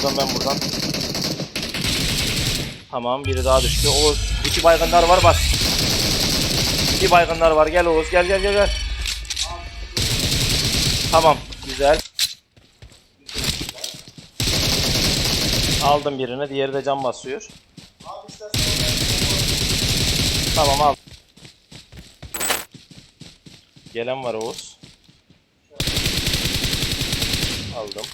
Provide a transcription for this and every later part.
oradan ben buradan. Tamam biri daha düştü. Oğuz iki baygınlar var bak. İki baygınlar var. Gel Oğuz gel gel gel gel. Tamam güzel. Aldım birini. Diğeri de cam basıyor. Tamam al. Gelen var Oğuz. Aldım.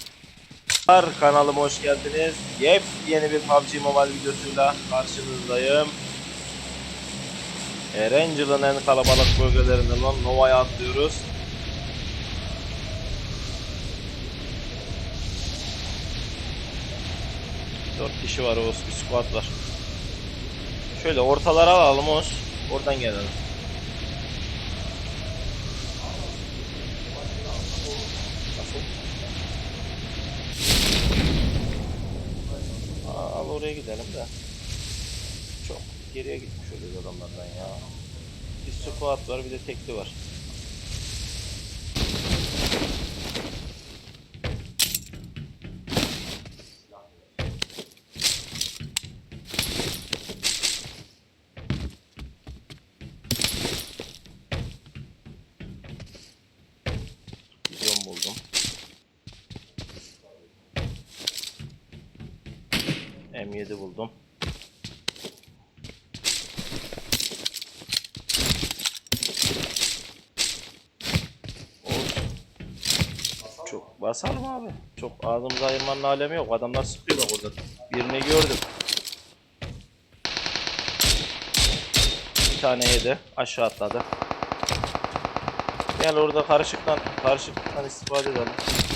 Arkadaşlar, Kanalıma hoş geldiniz. Yepyeni bir PUBG Mobile videosuyla karşınızdayım. Erangel'ın en kalabalık bölgelerinden olan Nova'ya atlıyoruz. Dört kişi var Oğuz, bir squad var. Şöyle ortalara alalım Oğuz. Oradan gelelim. Nasıl? Aa, al oraya gidelim de. Çok geriye gitmiş oluyor adamlardan ya. Bir squat var bir de tekli var. Vizyon buldum. M7 buldum. Çok basalım abi. Çok ağzımızı ayırmanın alemi yok. Adamlar sıkıyor bak orada. Birini gördüm. Bir tane yedi. Aşağı atladı. Gel orada karışıktan karışıktan istifade edelim.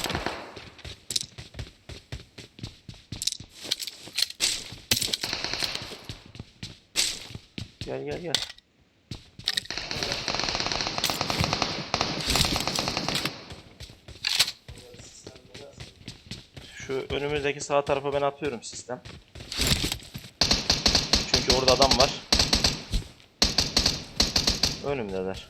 Gel gel gel. Şu önümüzdeki sağ tarafa ben atıyorum sistem. Çünkü orada adam var. Önümdeler.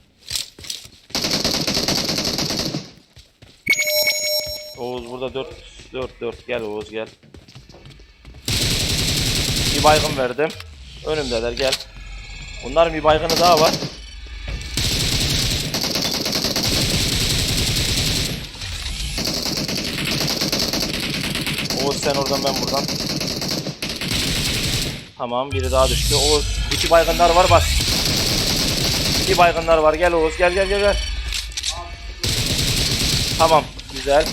Oğuz burada 4 4 4 gel Oğuz gel. Bir baygın verdim. Önümdeler gel. Bunların bir baygını daha var. Oğuz sen oradan ben buradan. Tamam biri daha düştü. Oğuz iki baygınlar var bak. İki baygınlar var. Gel Oğuz gel gel gel gel. Tamam güzel.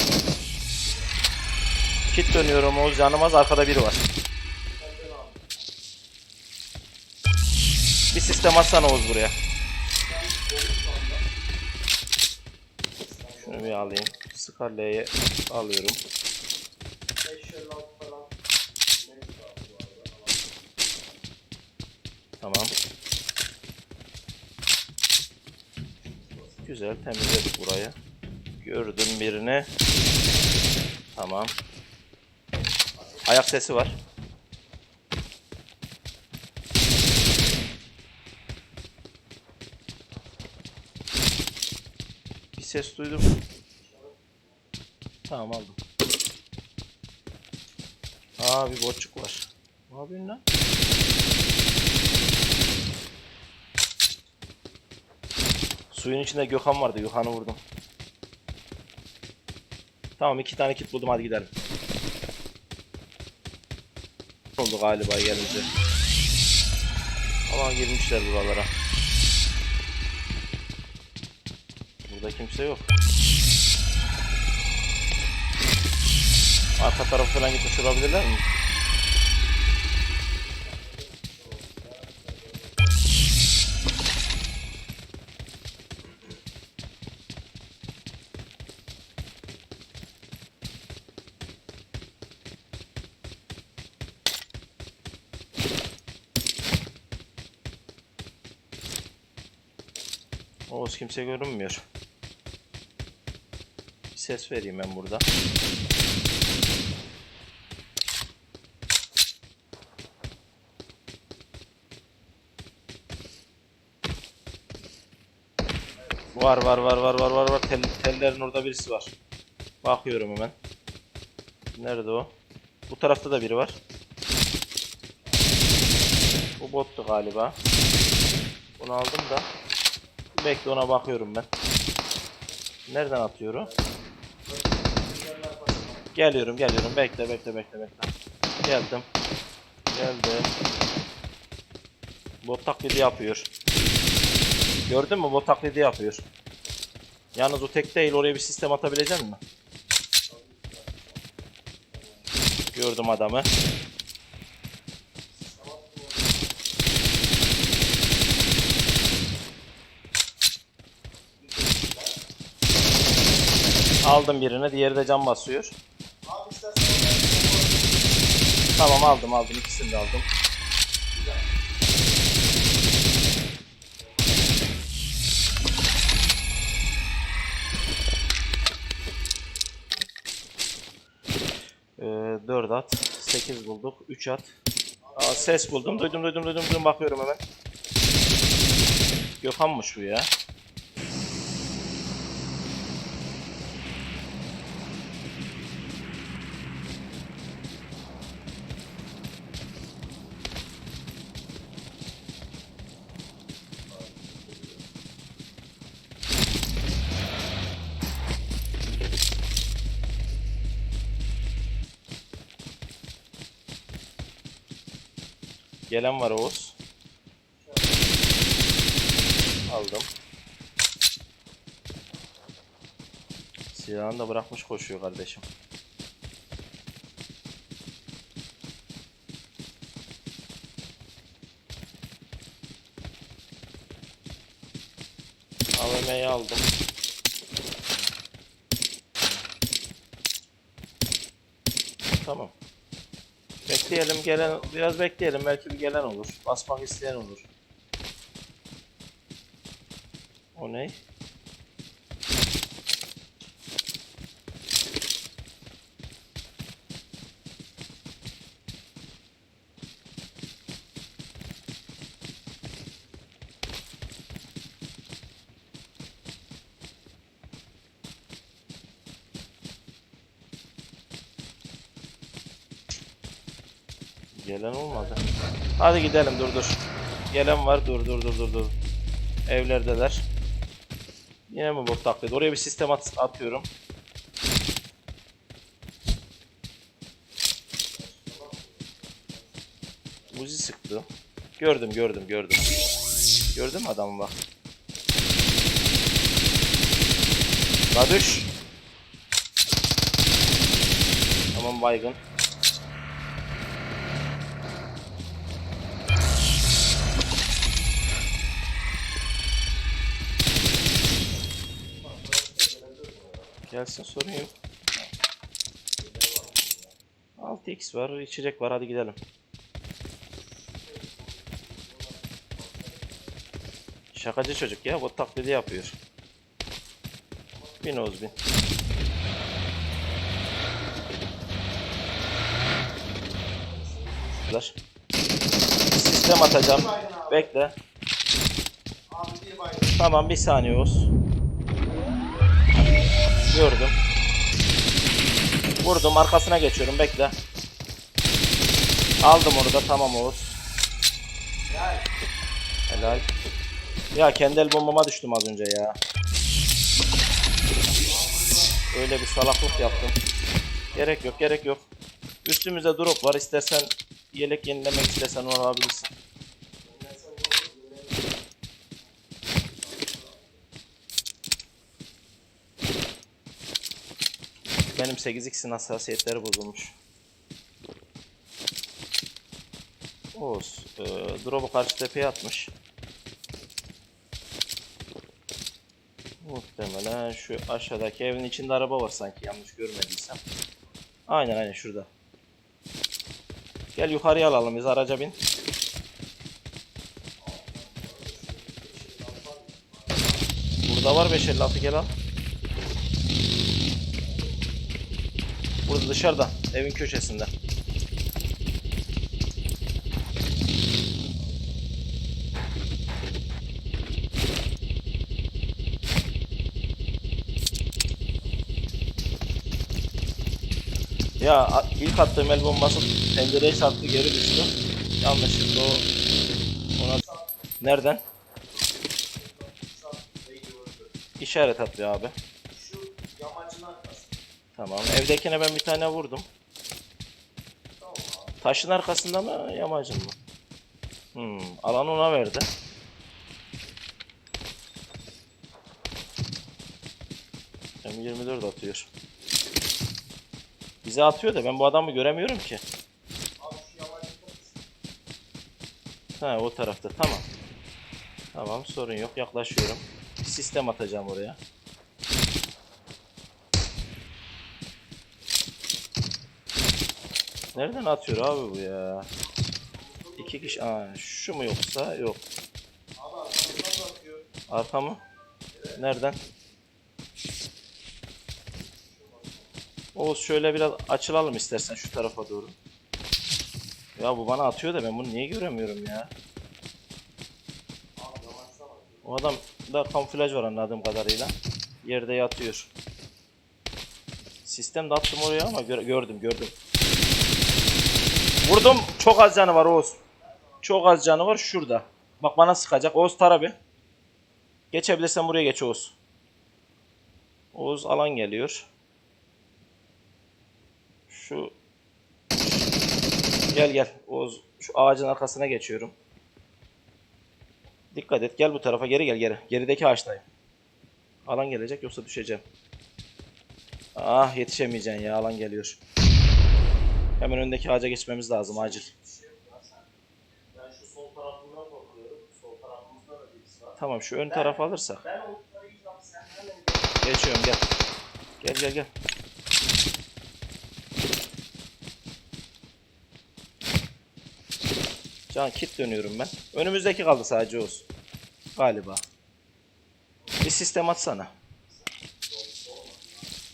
Kit dönüyorum Oğuz canımaz arkada biri var. Sistem atsana Oğuz buraya. Şunu bir alayım. Scarlet'i alıyorum. 556 falan. Tamam. Güzel temizledik burayı. Gördüm birini. Tamam. Ayak sesi var. Ses duydum. Tamam aldım. Aa bir boçuk var. Ne yapıyorsun lan? Suyun içinde Gökhan vardı. Gökhan'ı vurdum. Tamam iki tane kit buldum hadi gidelim. Oldu galiba gelince. Ama girmişler buralara. Burada kimse yok. Arka tarafı falan gitmiş olabilirler mi? Oğuz kimse görünmüyor. Ses vereyim ben burada. Var var var var var var var. Tel, tellerin orada birisi var. Bakıyorum hemen. Nerede o? Bu tarafta da biri var. Bu bottu galiba. Bunu aldım da. Bekle ona bakıyorum ben. Nereden atıyor o? Geliyorum geliyorum. Bekle bekle bekle bekle. Geldim. Geldim. Bot taklidi yapıyor. Gördün mü? Bot taklidi yapıyor. Yalnız o tek değil. Oraya bir sistem atabilecek mi? Gördüm adamı. Aldım birini. Diğeri de cam basıyor. Tamam aldım aldım. ikisini de aldım. Ee, 4 at. 8 bulduk. 3 at. Aa, ses buldum. Duydum duydum duydum duydum. Bakıyorum hemen. Gökhan'mış bu ya. Gelen var Oğuz. Aldım. Silahını da bırakmış koşuyor kardeşim. AVM'yi aldım. Tamam. Bekleyelim gelen biraz bekleyelim belki bir gelen olur. Basmak isteyen olur. O ne? Gelen olmadı. Hadi gidelim dur dur. Gelen var dur dur dur dur dur. Evlerdeler. Yine mi bot taklidi? Oraya bir sistem at atıyorum. Uzi sıktı. Gördüm gördüm gördüm. Gördün mü adamı bak. La düş. Tamam baygın. Gelsin sorun yok. 6x var, içecek var. Hadi gidelim. Şakacı çocuk ya. Bu taklidi yapıyor. Bin Oğuz bin. Sistem atacağım. Bekle. Tamam bir saniye Oğuz. Gördüm. Vurdum arkasına geçiyorum bekle. Aldım onu da tamam Oğuz. Helal. Ya kendi el bombama düştüm az önce ya. Öyle bir salaklık yaptım. Gerek yok gerek yok. Üstümüzde drop var istersen yelek yenilemek istersen onu alabilirsin. Benim 8x'in hassasiyetleri bozulmuş. Oğuz, e, drop'u karşı tepeye atmış. Muhtemelen şu aşağıdaki evin içinde araba var sanki yanlış görmediysem. Aynen aynen şurada. Gel yukarıya alalım biz araca bin. Burada var 556 gel al. Burada dışarıda evin köşesinde. Ya ilk attığım el bombası pencereye çarptı geri düştü. Yanlışlıkla o ona nereden? İşaret atıyor abi. Tamam. Evdekine ben bir tane vurdum. Taşın arkasında mı yamacın mı? Hmm, alan ona verdi. M24 atıyor. Bize atıyor da ben bu adamı göremiyorum ki. Ha o tarafta tamam. Tamam sorun yok yaklaşıyorum. Bir sistem atacağım oraya. Nereden atıyor abi bu ya? İki kişi. Aa, şu mu yoksa? Yok. Arka mı? Nereden? Oğuz şöyle biraz açılalım istersen şu tarafa doğru. Ya bu bana atıyor da ben bunu niye göremiyorum ya? O adam da kamuflaj var anladığım kadarıyla. Yerde yatıyor. Sistem de attım oraya ama gör- gördüm gördüm. Vurdum. Çok az canı var Oğuz. Çok az canı var şurada. Bak bana sıkacak. Oğuz tara bir. Geçebilirsen buraya geç Oğuz. Oğuz alan geliyor. Şu Gel gel Oğuz şu ağacın arkasına geçiyorum. Dikkat et gel bu tarafa geri gel geri. Gerideki ağaçtayım. Alan gelecek yoksa düşeceğim. Ah yetişemeyeceksin ya alan geliyor. Hemen öndeki ağaca geçmemiz lazım acil. Tamam şu ön tarafı alırsak. Geçiyorum gel. Gel gel gel. Can kit dönüyorum ben. Önümüzdeki kaldı sadece Oğuz. Galiba. Bir sistem atsana.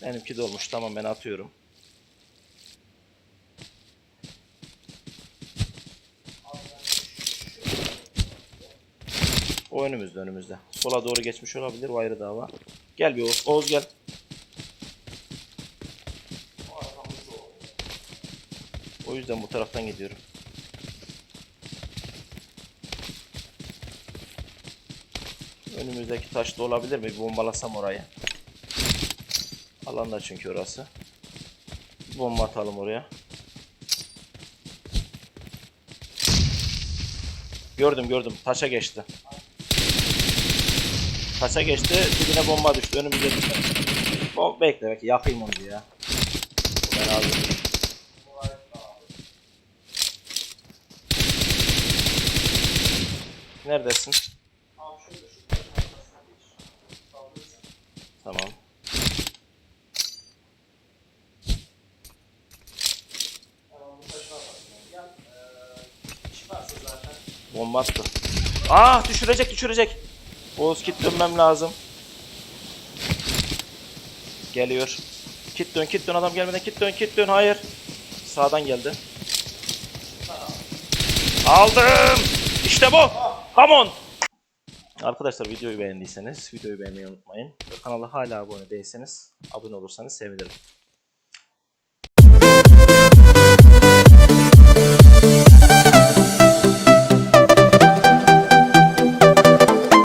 Benimki dolmuş. Tamam ben atıyorum. O önümüzde önümüzde. Sola doğru geçmiş olabilir. O ayrı dava. Gel bir Oğuz. Oğuz gel. o yüzden bu taraftan gidiyorum. Önümüzdeki taş da olabilir mi? Bombalasam orayı. Alanda çünkü orası. Bomba atalım oraya. Gördüm gördüm. Taşa geçti. Taşa geçti. Dibine bomba düştü. Önümüze düştü. O bekle bekle. Yakayım onu ya. Ben aldım. Neredesin? Tamam. Bomba. Ah düşürecek düşürecek. Oğuz kit dönmem lazım. Geliyor. Kit dön kit dön adam gelmeden kit dön kit dön hayır. Sağdan geldi. Aldım. İşte bu. Come on. Arkadaşlar videoyu beğendiyseniz videoyu beğenmeyi unutmayın. Kanala hala abone değilseniz abone olursanız sevinirim.